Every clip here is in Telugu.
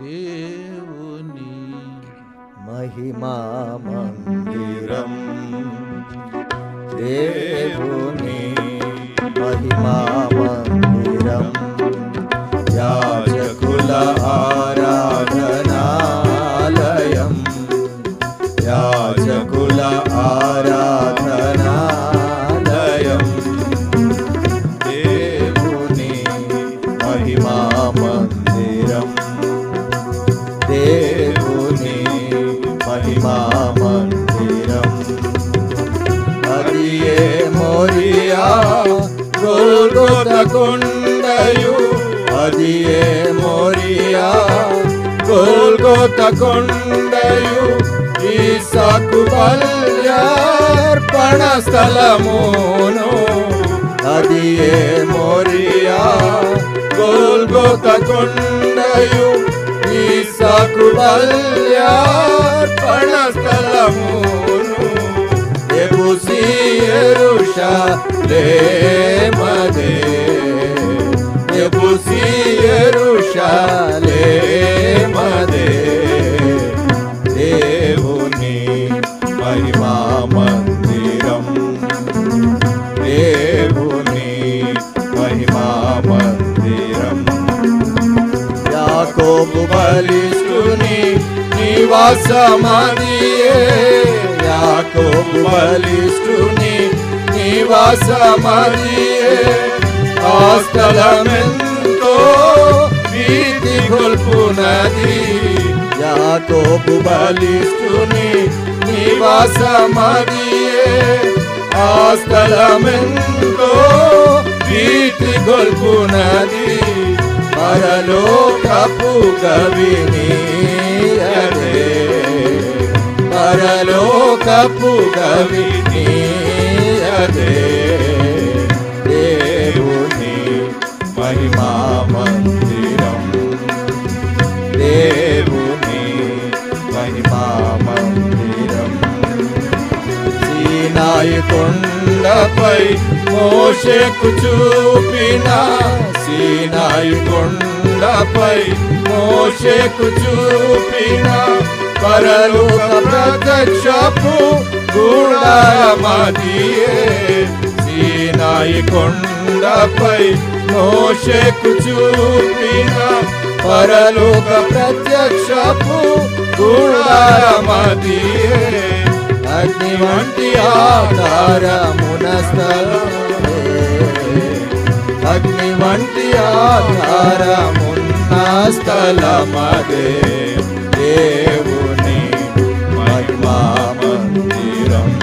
దేవుని మహిమా మందిరం దేవుని మహిమా ಕೊಂಡೆಯು ಈಸಾಕು ಬಲ್ಯಾರ್ಪಣ ಸ್ಥಲಮೋನು ಅದಿಯೇ ಮೋರಿಯ ಗೋಲ್ಗೋತ ಕೊಂಡೆಯು ಈಸಾಕು ಬಲ್ಯಾರ್ಪಣ ಸ್ಥಲಮೋನು ಎಬುಸಿಯರುಷ ಲೇಮದೆ ಎಬುಸಿಯರುಷ యాకోబు బలిస్తుని నివాసమదియే. యాకోబు బలిస్తుని నివాసమదియే. ఆ స్థలమెంతో వీధి గొల్పునది. యాకోబు బలిస్తుని నివాసమదియే. ఆ స్థలమెంతో వీధి గొల్పునది. పరలోకపు గవినీయదే పరలోకపు గవినీయదే దేవుని కొండపై మోషకు చూపిన సీనాయి కొండపై మోషకు చూపిన పరలోక ప్రత్యక్షపు గుణమదియే సీనాయి కొండపై మోషకు చూపిన పరలోక ప్రత్యక్షపు గుణమదియే అగ్ని వంటి ఆధారమున స్థలమే అగ్ని వంటి ఆధారమున్న స్థలమదే. దేవుని మహిమా మందిరం.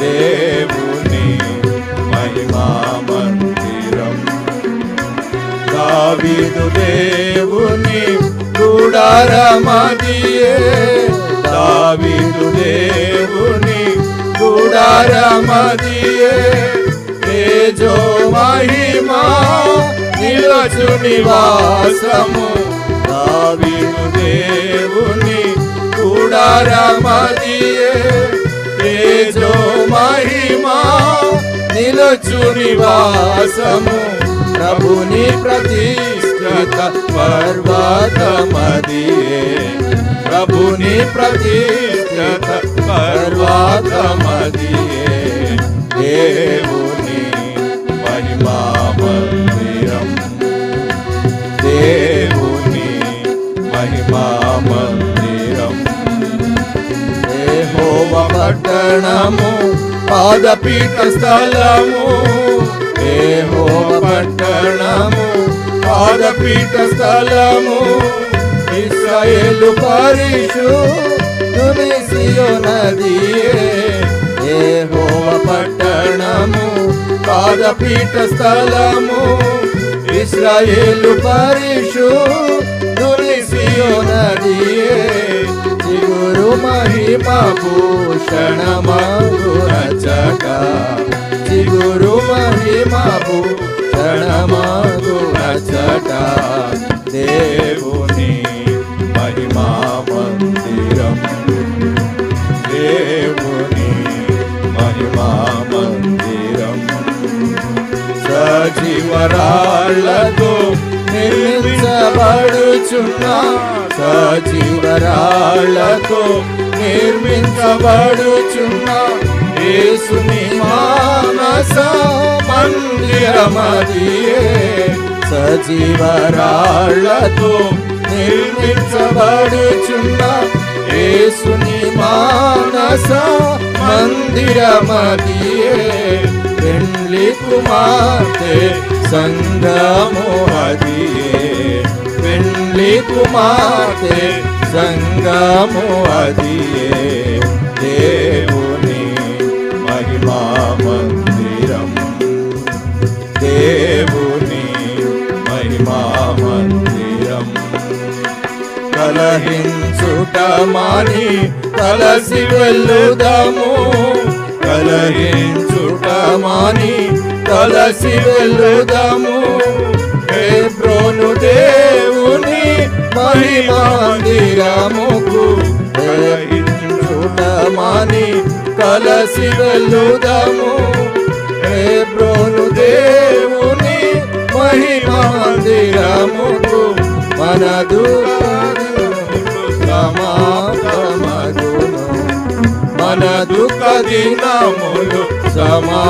దేవుని మహిమా మందిరం. దావీదు దేవుని గుడారమదియే. దావీదు దేవుని గుడారమదియే తేజో మహిమా నిలచు నివాసము దావీదు దేవుని గుడారమదియే తేజో మహిమా నిలచు నివాసము ప్రభుని ప్రతిష్ఠిత పర్వతమదియే ప్రభుని ప్రతిష్ఠిత పర్వతమదియే దేవుని మహిమా మందిరం దేవుని మహిమా మందిరం దేహోవ పట్టణము పాదపీఠ స్థలము దేహోవ పట్టణము పాదపీఠ స్థలము ఇస్రాయేలు పరిశుద్ధుని సియోనదియే దేహోవ పట్టణము పాదపీఠ స్థలము ఇస్రాయేలు పరిషు పరిశుద్ధుని సియోనదియే గురు మహిమ భూషణ మధుర చకా. మందిరం నిర్మించబడుచున్నా సజీవ సజీవరాళ్ళతో నిర్మించబడుచున్నా యేసుని మానస మందిరమదియే సజీవ సజీవరాళ్ళతో నిర్మించబడుచున్న యేసుని మానస మందిరమదియే. పెండ్లి కుమార్తె సంగము అదియే పెండ్లి కుమార్తె సంగము అదియే దేవుని మహిమా మందిరం. దేవుని మహిమా మందిరం. కలహించుట మాని కలసి వెళ్ళుదాము. కలహించుట మాని కలసి వెళ్ళుదాము. హెబ్రోను దేవుని మహిమాందిరముకు కలహించుట మాని కలసి వెళ్ళుదాము. హెబ్రోను దేవుని మహిమాందిరముకు మనదు సమాప్తమగును మన దినములు సమాప్తమగును.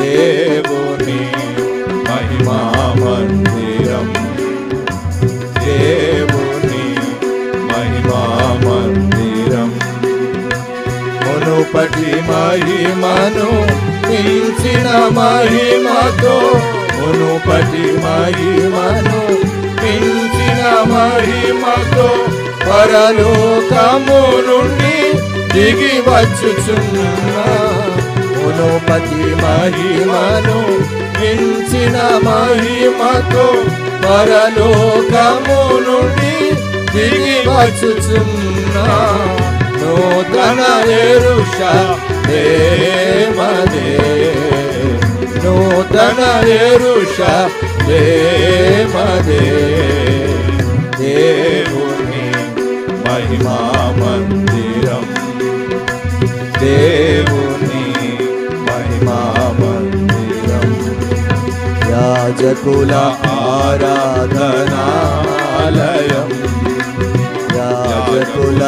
దేవుని మహిమా మందిరం. దేవుని మహిమా మందిరం. మునుపటి మహిమను మించిన మహిమతో మునుపటి మహిమను మించిన మహిమతో పరలోకము నుండి దిగి వచ్చుచున్న. మునుపటి మహిమను మించిన మహిమతో పరలోకము నుండి దిగి వచ్చుచున్న. నూతన ఎరుష దేమదే నూతన ఎరుష దేమదే దేవుని మహిమా మందిరం దేవుని మహిమా మందిరం యాజకుల ఆరాధనాలయం యాజకుల